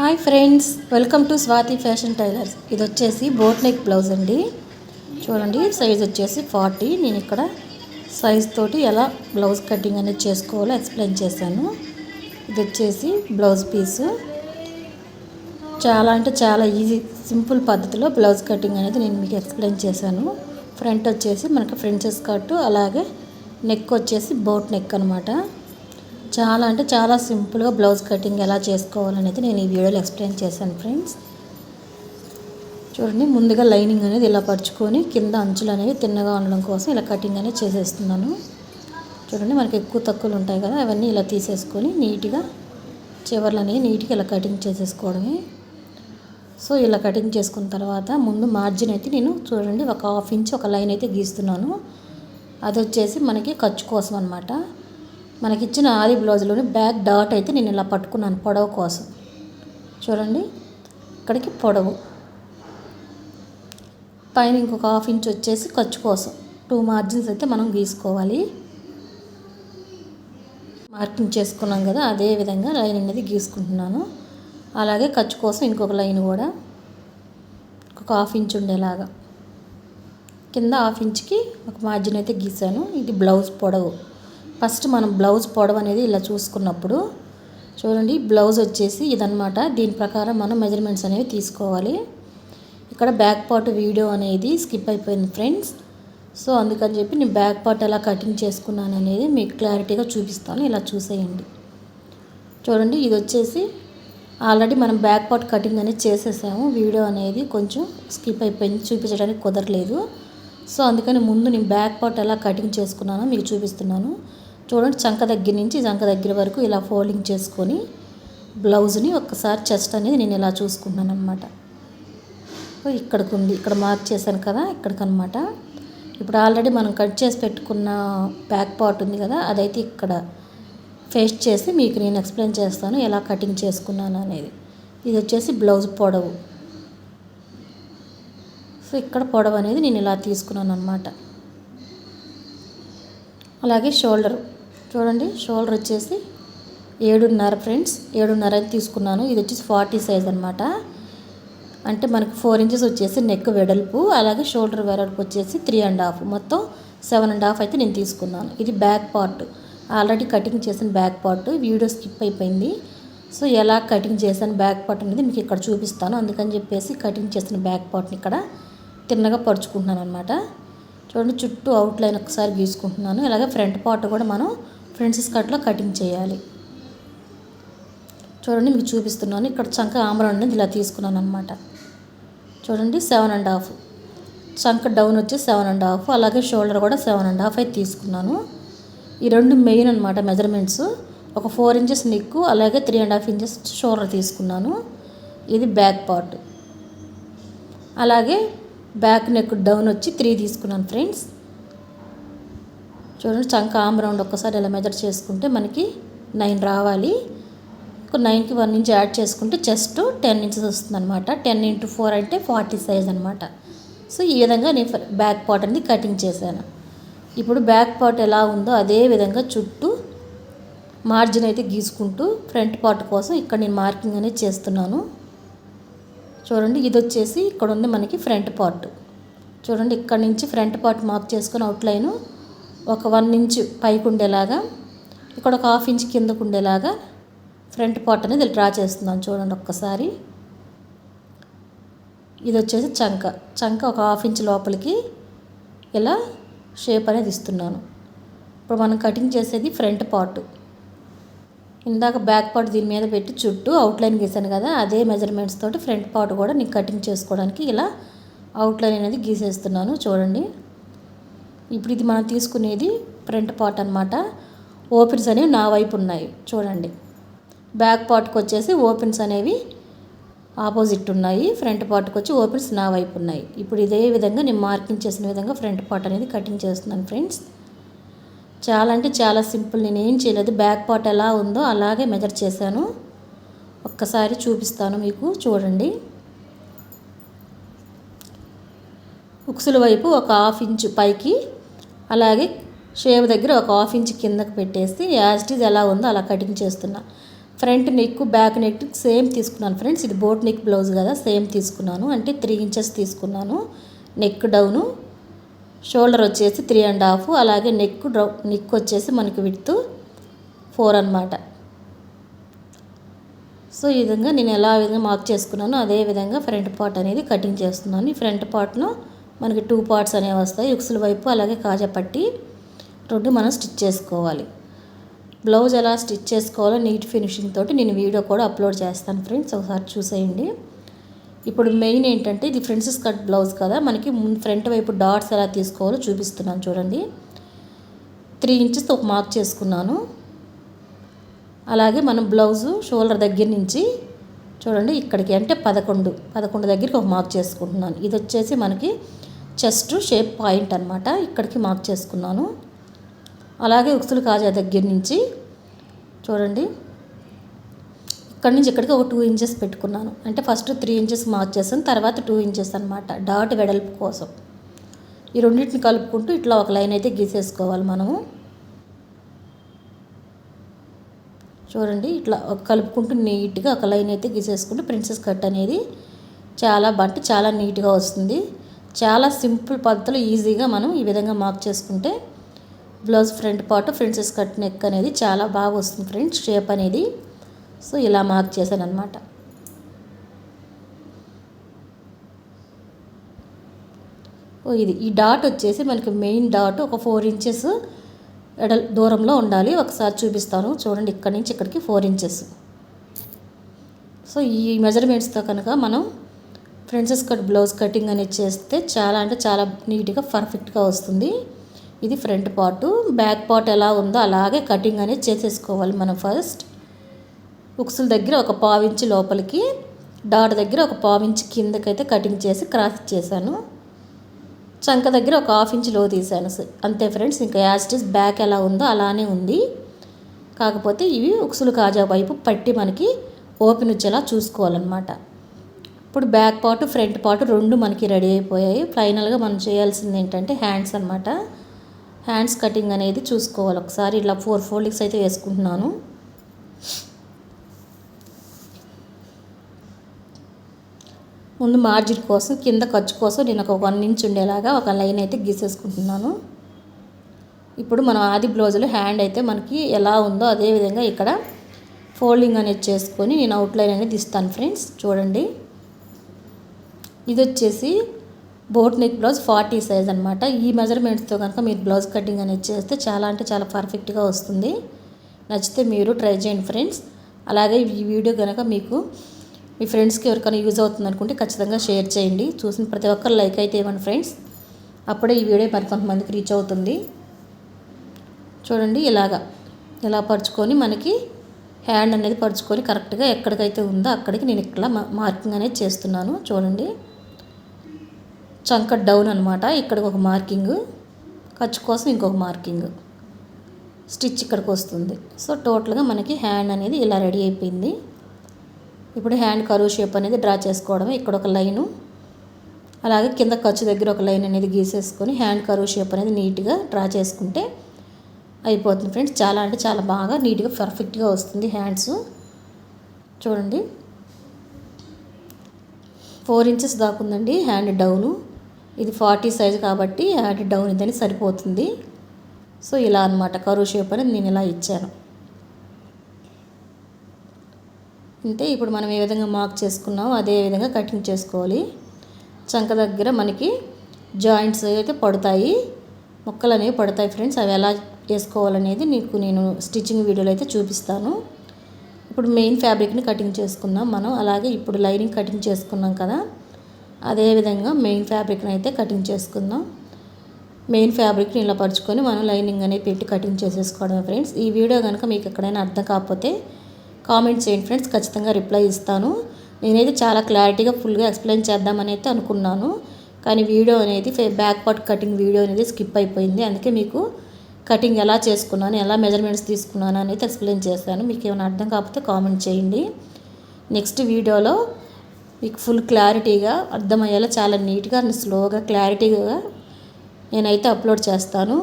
Hi friends welcome to Swathi fashion tailors. ఇది వచ్చేసి boat neck blouse అండి. చూడండి సైజ్ వచ్చేసి ఫార్టీ. నేను ఇక్కడ సైజ్ తోటి ఎలా బ్లౌజ్ కటింగ్ అనేది చేసుకోవాలో ఎక్స్ప్లెయిన్ చేశాను. ఇది వచ్చేసి బ్లౌజ్ పీసు. చాలా అంటే చాలా ఈజీ సింపుల్ పద్ధతిలో బ్లౌజ్ కటింగ్ అనేది నేను మీకు ఎక్స్ప్లెయిన్ చేశాను. ఫ్రంట్ వచ్చేసి మనకు ఫ్రెంచెస్ కట్ అలాగే నెక్ వచ్చేసి బోట్ నెక్ అనమాట చాలా అంటే చాలా సింపుల్గా బ్లౌజ్ కటింగ్ ఎలా చేసుకోవాలనేది నేను ఈ వీడియోలో ఎక్స్ప్లెయిన్ చేశాను ఫ్రెండ్స్. చూడండి ముందుగా లైనింగ్ అనేది ఇలా పరుచుకొని కింద అంచులు అనేవి తిన్నగా ఉండడం కోసం ఇలా కటింగ్ అనేది చేసేస్తున్నాను. చూడండి మనకి ఎక్కువ తక్కువలు ఉంటాయి కదా అవన్నీ ఇలా తీసేసుకొని నీట్గా చివర్లు అనేవి నీట్గా ఇలా కటింగ్ చేసేసుకోవడమే. సో ఇలా కటింగ్ చేసుకున్న తర్వాత ముందు మార్జిన్ అయితే నేను చూడండి ఒక హాఫ్ ఇంచ్ ఒక లైన్ అయితే గీస్తున్నాను. అది వచ్చేసి మనకి ఖర్చు కోసం అనమాట మనకిచ్చిన ఆది బ్లౌజ్లోని బ్యాక్ డాట్ అయితే నేను ఇలా పట్టుకున్నాను పొడవు కోసం. చూడండి ఇక్కడికి పొడవు. పైన ఇంకొక హాఫ్ ఇంచ్ వచ్చేసి ఖర్చు కోసం. టూ మార్జిన్స్ అయితే మనం గీసుకోవాలి. మార్కింగ్ చేసుకున్నాం కదా అదే విధంగా లైన్ అనేది గీసుకుంటున్నాను. అలాగే ఖర్చు కోసం ఇంకొక లైన్ కూడా ఒక హాఫ్ ఇంచ్ ఉండేలాగా. కింద హాఫ్ ఇంచ్కి ఒక మార్జిన్ అయితే గీసాను. ఇది బ్లౌజ్ పొడవు. ఫస్ట్ మనం బ్లౌజ్ పొడవు అనేది ఇలా చూసుకున్నప్పుడు చూడండి బ్లౌజ్ వచ్చేసి ఇదనమాట దీని ప్రకారం మనం మెజర్మెంట్స్ అనేవి తీసుకోవాలి. ఇక్కడ బ్యాక్ పార్ట్ వీడియో అనేది స్కిప్ అయిపోయింది ఫ్రెండ్స్. సో అందుకని చెప్పి నేను బ్యాక్ పార్ట్ ఎలా కటింగ్ చేసుకున్నాను అనేది మీకు క్లారిటీగా చూపిస్తాను. ఇలా చూసేయండి. చూడండి ఇది వచ్చేసి ఆల్రెడీ మనం బ్యాక్ పార్ట్ కటింగ్ అనేది చేసేసాము. వీడియో అనేది కొంచెం స్కిప్ అయిపోయింది చూపించడానికి కుదరలేదు. సో అందుకని ముందు నేను బ్యాక్ పార్ట్ ఎలా కటింగ్ చేసుకున్నానో మీకు చూపిస్తున్నాను. చూడండి చంక దగ్గర నుంచి చంక దగ్గర వరకు ఇలా ఫోల్డింగ్ చేసుకొని బ్లౌజ్ని ఒక్కసారి చెస్ట్ అనేది నేను ఇలా చూసుకుంటున్నాను అనమాట ఇక్కడికి ఉంది ఇక్కడ మార్క్ చేశాను కదా ఇక్కడికి అనమాట ఇప్పుడు ఆల్రెడీ మనం కట్ చేసి పెట్టుకున్న బ్యాక్ పార్ట్ ఉంది కదా అదైతే ఇక్కడ పేస్ట్ చేసి మీకు నేను ఎక్స్ప్లెయిన్ చేస్తాను ఎలా కటింగ్ చేసుకున్నాను అనేది. ఇది వచ్చేసి బ్లౌజ్ పొడవు. సో ఇక్కడ పొడవు అనేది నేను ఇలా తీసుకున్నాను అనమాట అలాగే షోల్డర్ చూడండి షోల్డర్ వచ్చేసి ఏడున్నర ఫ్రెండ్స్ ఏడున్నర అని తీసుకున్నాను. ఇది వచ్చేసి ఫార్టీ సైజ్ అనమాట అంటే మనకు ఫోర్ ఇంచెస్ వచ్చేసి నెక్ వెడల్పు అలాగే షోల్డర్ వెడల్పు వచ్చేసి త్రీ అండ్ హాఫ్ మొత్తం సెవెన్ అండ్ హాఫ్ అయితే నేను తీసుకున్నాను. ఇది బ్యాక్ పార్ట్ ఆల్రెడీ కటింగ్ చేసిన బ్యాక్ పార్ట్ వీడియో స్కిప్ అయిపోయింది. సో ఎలా కటింగ్ చేశాను బ్యాక్ పార్ట్ అనేది మీకు ఇక్కడ చూపిస్తాను. అందుకని చెప్పేసి కటింగ్ చేసిన బ్యాక్ పార్ట్ని ఇక్కడ తిన్నగా పరుచుకుంటున్నాను అనమాట చూడండి చుట్టూ అవుట్లైన్ ఒకసారి గీసుకుంటున్నాను. ఇలాగే ఫ్రంట్ పార్ట్ కూడా మనం ఫ్రెండ్స్ కట్లో కటింగ్ చేయాలి. చూడండి మీకు చూపిస్తున్నాను. ఇక్కడ చంక ఆమరం అనేది ఇలా తీసుకున్నాను అనమాట చూడండి సెవెన్ అండ్ హాఫ్ చంక డౌన్ వచ్చి సెవెన్ అండ్ హాఫ్ అలాగే షోల్డర్ కూడా సెవెన్ అండ్ హాఫ్ అయితే తీసుకున్నాను. ఈ రెండు మెయిన్ అనమాట మెజర్మెంట్స్ ఒక ఫోర్ ఇంచెస్ నిక్కు అలాగే three and half inches shoulder తీసుకున్నాను. ఇది బ్యాక్ పార్ట్ అలాగే బ్యాక్ నెక్ డౌన్ వచ్చి త్రీ తీసుకున్నాను ఫ్రెండ్స్. చూడండి చంక ఆమ్ రౌండ్ ఒక్కసారి ఇలా మెజర్ చేసుకుంటే మనకి నైన్ రావాలి. ఒక నైన్కి వన్ ఇంచ్ యాడ్ చేసుకుంటే చెస్ట్ టెన్ ఇంచెస్ వస్తుంది అనమాట టెన్ ఇంటూ ఫోర్ అంటే ఫార్టీ సైజ్ అనమాట సో ఈ విధంగా నేను బ్యాక్ పార్ట్ అనేది కటింగ్ చేశాను. ఇప్పుడు బ్యాక్ పార్ట్ ఎలా ఉందో అదే విధంగా చుట్టూ మార్జిన్ అయితే గీసుకుంటూ ఫ్రంట్ పార్ట్ కోసం ఇక్కడ నేను మార్కింగ్ అనేది చేస్తున్నాను. చూడండి ఇది వచ్చేసి ఇక్కడ ఉంది మనకి ఫ్రంట్ పార్ట్. చూడండి ఇక్కడ నుంచి ఫ్రంట్ పార్ట్ మార్క్ చేసుకుని అవుట్లైన్ ఒక వన్ ఇంచ్ పైకి ఉండేలాగా ఇక్కడ ఒక హాఫ్ ఇంచ్ కిందకు ఉండేలాగా ఫ్రంట్ పార్ట్ అనేది డ్రా చేస్తున్నాను చూడండి ఒక్కసారి. ఇది వచ్చేసి చంక. చంక ఒక హాఫ్ ఇంచ్ లోపలికి ఇలా షేప్ అనేది ఇస్తున్నాను. ఇప్పుడు మనం కటింగ్ చేసేది ఫ్రంట్ పార్ట్. ఇందాక బ్యాక్ పార్ట్ దీని మీద పెట్టి చుట్టూ అవుట్లైన్ గీసాను కదా అదే మెజర్మెంట్స్ తోటి ఫ్రంట్ పార్ట్ కూడా నేను కటింగ్ చేసుకోవడానికి ఇలా అవుట్లైన్ అనేది గీసేస్తున్నాను చూడండి. ఇప్పుడు ఇది మనం తీసుకునేది ఫ్రంట్ పార్ట్ అనమాట ఓపెన్స్ అనేవి నా వైపు ఉన్నాయి చూడండి. బ్యాక్ పార్ట్కి వచ్చేసి ఓపెన్స్ అనేవి ఆపోజిట్ ఉన్నాయి. ఫ్రంట్ పార్ట్కి వచ్చి ఓపెన్స్ నా వైపు ఉన్నాయి. ఇప్పుడు ఇదే విధంగా నేను మార్కింగ్ చేసిన విధంగా ఫ్రంట్ పార్ట్ అనేది కటింగ్ చేస్తున్నాను ఫ్రెండ్స్ చాలా అంటే చాలా సింపుల్. నేను ఏం చేయలేదు. బ్యాక్ పార్ట్ ఎలా ఉందో అలాగే మెజర్ చేశాను. ఒక్కసారి చూపిస్తాను మీకు. చూడండి. ఉక్సుల వైపు ఒక హాఫ్ ఇంచ్ పైకి అలాగే షేప్ దగ్గర ఒక హాఫ్ ఇంచ్ కిందకి పెట్టేసి యాజ్ ఇట్ ఈజ్ ఎలా ఉందో అలా కటింగ్ చేస్తున్నా. Front neck back neck same తీసుకున్నాను ఫ్రెండ్స్. ఇది బోట్ నెక్ బ్లౌజ్ కదా సేమ్ తీసుకున్నాను. అంటే త్రీ ఇంచెస్ తీసుకున్నాను. Neck down. షోల్డర్ వచ్చేసి త్రీ అండ్ హాఫ్ అలాగే నెక్ డ్రౌ నెక్ వచ్చేసి మనకి విడ్త్ ఫోర్ అనమాట సో ఈ విధంగా నేను ఎలా విధంగా మార్క్ చేసుకున్నానో అదే విధంగా ఫ్రంట్ పార్ట్ అనేది కటింగ్ చేస్తున్నాను. ఈ ఫ్రంట్ పార్ట్ను మనకి టూ పార్ట్స్ అనేవి వస్తాయి. యుక్సుల వైపు అలాగే కాజపట్టి రెండు మనం స్టిచ్ చేసుకోవాలి. బ్లౌజ్ ఎలా స్టిచ్ చేసుకోవాలో నీట్ ఫినిషింగ్ తోటి నేను వీడియో కూడా అప్లోడ్ చేస్తాను ఫ్రెండ్స్. ఒకసారి చూసేయండి. ఇప్పుడు మెయిన్ ఏంటంటే ఇది ఫ్రెండ్స్ కట్ బ్లౌజ్ కదా మనకి ఫ్రంట్ వైపు డాట్స్ ఎలా తీసుకోవాలో చూపిస్తున్నాను చూడండి. త్రీ ఇంచెస్ ఒక మార్క్ చేసుకున్నాను. అలాగే మనం బ్లౌజు షోల్డర్ దగ్గర నుంచి చూడండి ఇక్కడికి అంటే పదకొండు పదకొండు దగ్గరికి ఒక మార్క్ చేసుకుంటున్నాను. ఇది వచ్చేసి మనకి చెస్ట్ షేప్ పాయింట్ అనమాట ఇక్కడికి మార్క్ చేసుకున్నాను. అలాగే ఉక్సులు కాజా దగ్గర నుంచి చూడండి. ఇక్కడ నుంచి ఇక్కడికి ఒక టూ ఇంచెస్ పెట్టుకున్నాను. అంటే ఫస్ట్ త్రీ ఇంచెస్ మార్క్ చేసాను తర్వాత టూ ఇంచెస్ అనమాట డాట్ వెడల్పు కోసం. ఈ రెండింటిని కలుపుకుంటూ ఇట్లా ఒక లైన్ అయితే గీసేసుకోవాలి మనము. చూడండి ఇట్లా కలుపుకుంటూ నీట్గా ఒక లైన్ అయితే గీసేసుకుంటూ ప్రిన్సెస్ కట్ అనేది చాలా బట్టి చాలా నీట్గా వస్తుంది. చాలా సింపుల్ పద్ధతిలో ఈజీగా మనం ఈ విధంగా మార్క్ చేసుకుంటే blouse front part princess cut neck అనేది చాలా బాగా వస్తుంది ఫ్రెండ్స్ షేప్ అనేది సో ఇలా మార్క్ చేశాను అనమాట ఓ ఇది ఈ డాట్ వచ్చేసి మనకి మెయిన్ డాట్ ఒక ఫోర్ ఇంచెస్ ఎడల్ దూరంలో ఉండాలి. ఒకసారి చూపిస్తాను. చూడండి ఇక్కడి నుంచి ఇక్కడికి ఫోర్ ఇంచెస్. సో ఈ మెజర్మెంట్స్తో కనుక మనం ఫ్రెండ్స్ కట్ బ్లౌజ్ కటింగ్ అనేది చేస్తే చాలా అంటే చాలా నీట్గా పర్ఫెక్ట్గా వస్తుంది. ఇది ఫ్రంట్ పార్ట్. బ్యాక్ పార్ట్ ఎలా ఉందో అలాగే కటింగ్ అనేది చేసేసుకోవాలి మనం ఫస్ట్. ఉక్సుల దగ్గర ఒక పావించి లోపలికి డాట్ దగ్గర ఒక పావించి కిందకైతే కటింగ్ చేసి క్రాస్ చేశాను. చంక దగ్గర ఒక హాఫ్ ఇంచ్లో తీశాను. అంతే ఫ్రెండ్స్ ఇంకా యాజిటీస్ బ్యాక్ ఎలా ఉందో అలానే ఉంది. కాకపోతే ఇవి ఉక్సులు కాజా వైపు పట్టి మనకి ఓపెన్ వచ్చేలా చూసుకోవాలన్నమాట. ఇప్పుడు బ్యాక్ పార్ట్ ఫ్రంట్ పార్ట్ రెండు మనకి రెడీ అయిపోయాయి. ఫైనల్గా మనం చేయాల్సింది ఏంటంటే హ్యాండ్స్ అనమాట హ్యాండ్స్ కటింగ్ అనేది చూసుకోవాలి. ఒకసారి ఇలా ఫోర్ ఫోల్డింగ్స్ అయితే వేసుకుంటున్నాను. ముందు మార్జిన్ కోసం కింద ఖర్చు కోసం నేను ఒక వన్ ఇంచ్ ఉండేలాగా ఒక లైన్ అయితే గీసేసుకుంటున్నాను. ఇప్పుడు మనం ఆది బ్లౌజులో హ్యాండ్ అయితే మనకి ఎలా ఉందో అదేవిధంగా ఇక్కడ ఫోల్డింగ్ అనేది చేసుకొని నేను అవుట్లైన్ అనేది ఇస్తాను ఫ్రెండ్స్. చూడండి. ఇది వచ్చేసి boat neck blouse forty size అనమాట ఈ మెజర్మెంట్స్తో కనుక మీరు బ్లౌజ్ కటింగ్ అనేది చేస్తే చాలా అంటే చాలా పర్ఫెక్ట్గా వస్తుంది. నచ్చితే మీరు ట్రై చేయండి ఫ్రెండ్స్. అలాగే ఈ వీడియో కనుక మీకు మీ ఫ్రెండ్స్కి ఎవరికైనా యూజ్ అవుతుంది అనుకుంటే ఖచ్చితంగా షేర్ చేయండి. చూసిన ప్రతి ఒక్కరు లైక్ అయితే ఇవ్వండి ఫ్రెండ్స్ అప్పుడే ఈ వీడియో మరికొంతమందికి రీచ్ అవుతుంది. చూడండి ఇలాగా. ఇలా పరుచుకొని మనకి హ్యాండ్ అనేది పరుచుకొని కరెక్ట్గా ఎక్కడికైతే ఉందో అక్కడికి నేను ఇక్కడ మార్కింగ్ అనేది చేస్తున్నాను. చూడండి. చంక డౌన్ అనమాట ఇక్కడికి ఒక మార్కింగ్ ఖర్చు కోసం ఇంకొక మార్కింగ్ స్టిచ్ ఇక్కడికి వస్తుంది. సో టోటల్గా మనకి హ్యాండ్ అనేది ఇలా రెడీ అయిపోయింది. ఇప్పుడు హ్యాండ్ కరువు షేప్ అనేది డ్రా చేసుకోవడమే. ఇక్కడ ఒక లైను అలాగే కింద ఖర్చు దగ్గర ఒక లైన్ అనేది గీసేసుకొని హ్యాండ్ కరువు షేప్ అనేది నీట్గా డ్రా చేసుకుంటే అయిపోతుంది ఫ్రెండ్స్. చాలా అంటే చాలా బాగా నీట్గా పర్ఫెక్ట్గా వస్తుంది హ్యాండ్స్ చూడండి. ఫోర్ ఇంచెస్ దాకా ఉందండి హ్యాండ్ డౌను ఇది ఫార్టీ సైజ్ కాబట్టి హ్యాండ్ డౌన్ ఇదని సరిపోతుంది. సో ఇలా అనమాట కరువు షేప్ అనేది నేను ఇలా ఇచ్చాను. అంటే ఇప్పుడు మనం ఏ విధంగా మార్క్ చేసుకున్నామో అదే విధంగా కటింగ్ చేసుకోవాలి. చంక దగ్గర మనకి జాయింట్స్ అయితే పడతాయి. మొక్కలు అనేవి పడతాయి ఫ్రెండ్స్ అవి ఎలా వేసుకోవాలనేది నీకు నేను స్టిచ్చింగ్ వీడియోలో అయితే చూపిస్తాను. ఇప్పుడు మెయిన్ ఫ్యాబ్రిక్ని కటింగ్ చేసుకున్నాం మనం. అలాగే ఇప్పుడు లైనింగ్ కటింగ్ చేసుకున్నాం కదా. అదేవిధంగా మెయిన్ ఫ్యాబ్రిక్ని అయితే కటింగ్ చేసుకుందాం. మెయిన్ ఫ్యాబ్రిక్ని ఇలా పరుచుకొని మనం లైనింగ్ అనేది పెట్టి కటింగ్ చేసేసుకోవడమే ఫ్రెండ్స్ ఈ వీడియో కనుక మీకు ఎక్కడైనా అర్థం కాకపోతే కామెంట్ చేయండి ఫ్రెండ్స్ ఖచ్చితంగా రిప్లై ఇస్తాను. నేనైతే చాలా క్లారిటీగా ఫుల్గా ఎక్స్ప్లెయిన్ చేద్దామని అయితే అనుకున్నాను. కానీ వీడియో అనేది బ్యాక్ పార్ట్ కటింగ్ వీడియో అనేది స్కిప్ అయిపోయింది. అందుకే మీకు కటింగ్ ఎలా చేసుకున్నాను ఎలా మెజర్మెంట్స్ తీసుకున్నాను అనేది ఎక్స్ప్లెయిన్ చేస్తాను మీకు ఏమైనా అర్థం కాకపోతే కామెంట్ చేయండి. నెక్స్ట్ వీడియోలో మీకు ఫుల్ క్లారిటీగా అర్థమయ్యేలా చాలా నీట్గా స్లోగా క్లారిటీగా నేనైతే అప్లోడ్ చేస్తాను.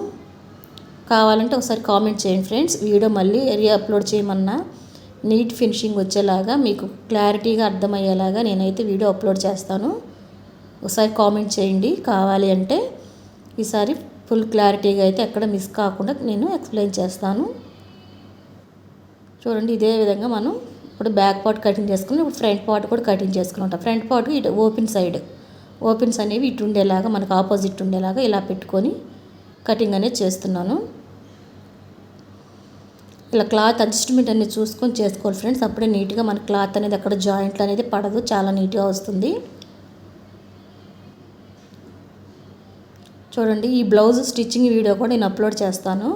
కావాలంటే ఒకసారి కామెంట్ చేయండి ఫ్రెండ్స్. వీడియో మళ్ళీ రీ అప్లోడ్ చేయమన్నా నీట్ ఫినిషింగ్ వచ్చేలాగా మీకు క్లారిటీగా అర్థమయ్యేలాగా నేనైతే వీడియో అప్లోడ్ చేస్తాను. ఒకసారి కామెంట్ చేయండి. కావాలి అంటే ఈసారి ఫుల్ క్లారిటీగా అయితే ఎక్కడ మిస్ కాకుండా నేను ఎక్స్ప్లెయిన్ చేస్తాను. చూడండి ఇదే విధంగా మనం ఇప్పుడు బ్యాక్ పార్ట్ కటింగ్ చేసుకుని ఇప్పుడు ఫ్రంట్ పార్ట్ కూడా కటింగ్ చేసుకుని ఫ్రంట్ పార్ట్ ఇటు ఓపెన్ సైడ్. ఓపెన్స్ అనేవి ఇటు ఉండేలాగా మనకు ఆపోజిట్ ఉండేలాగా ఇలా పెట్టుకొని కటింగ్ అనేది చేస్తున్నాను. ఇలా క్లాత్ అడ్జస్ట్మెంట్ అనేది చూసుకొని చేసుకోవాలి ఫ్రెండ్స్. అప్పుడే నీట్గా మన క్లాత్ అనేది అక్కడ జాయింట్లు అనేది పడదు. చాలా నీట్గా వస్తుంది. చూడండి ఈ బ్లౌజ్ స్టిచ్చింగ్ వీడియో కూడా నేను అప్లోడ్ చేస్తాను.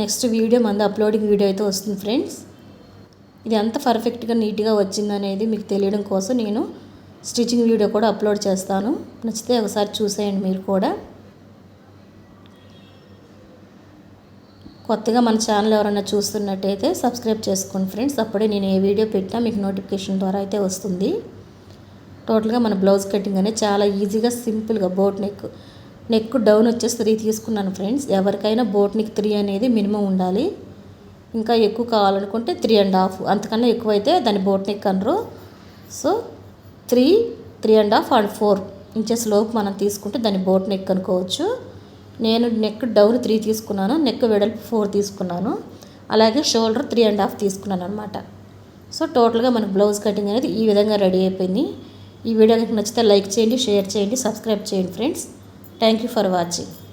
నెక్స్ట్ వీడియో మంది అప్లోడింగ్ వీడియో అయితే వస్తుంది ఫ్రెండ్స్. ఇది ఎంత పర్ఫెక్ట్గా నీట్గా వచ్చిందనేది మీకు తెలియడం కోసం నేను స్టిచ్చింగ్ వీడియో కూడా అప్లోడ్ చేస్తాను. నచ్చితే ఒకసారి చూసేయండి మీరు కూడా. కొత్తగా మన ఛానల్ ఎవరైనా చూస్తున్నట్టయితే సబ్స్క్రైబ్ చేసుకోండి ఫ్రెండ్స్ అప్పుడే నేను ఏ వీడియో పెట్టినా మీకు నోటిఫికేషన్ ద్వారా అయితే వస్తుంది. టోటల్గా మన బ్లౌజ్ కటింగ్ అనేది చాలా ఈజీగా సింపుల్గా బోట్ నెక్ నెక్ డౌన్ వచ్చేసి త్రీ తీసుకున్నాను ఫ్రెండ్స్ ఎవరికైనా బోట్ నెక్ త్రీ అనేది మినిమం ఉండాలి. ఇంకా ఎక్కువ కావాలనుకుంటే త్రీ అండ్ హాఫ్ అంతకన్నా ఎక్కువైతే దాన్ని బోట్ నెక్ అనరు. So three three and half and four inches లోపు మనం తీసుకుంటే దాన్ని బోట్ నెక్ అనుకోవచ్చు. నేను నెక్ డౌన్ త్రీ తీసుకున్నాను నెక్ వెడల్పు ఫోర్ తీసుకున్నాను అలాగే షోల్డర్ త్రీ అండ్ హాఫ్ తీసుకున్నాను అనమాట సో టోటల్గా మనకు బ్లౌజ్ కటింగ్ అనేది ఈ విధంగా రెడీ అయిపోయింది. ఈ వీడియో కనుక నచ్చితే లైక్ చేయండి షేర్ చేయండి సబ్స్క్రైబ్ చేయండి friends. Thank you for watching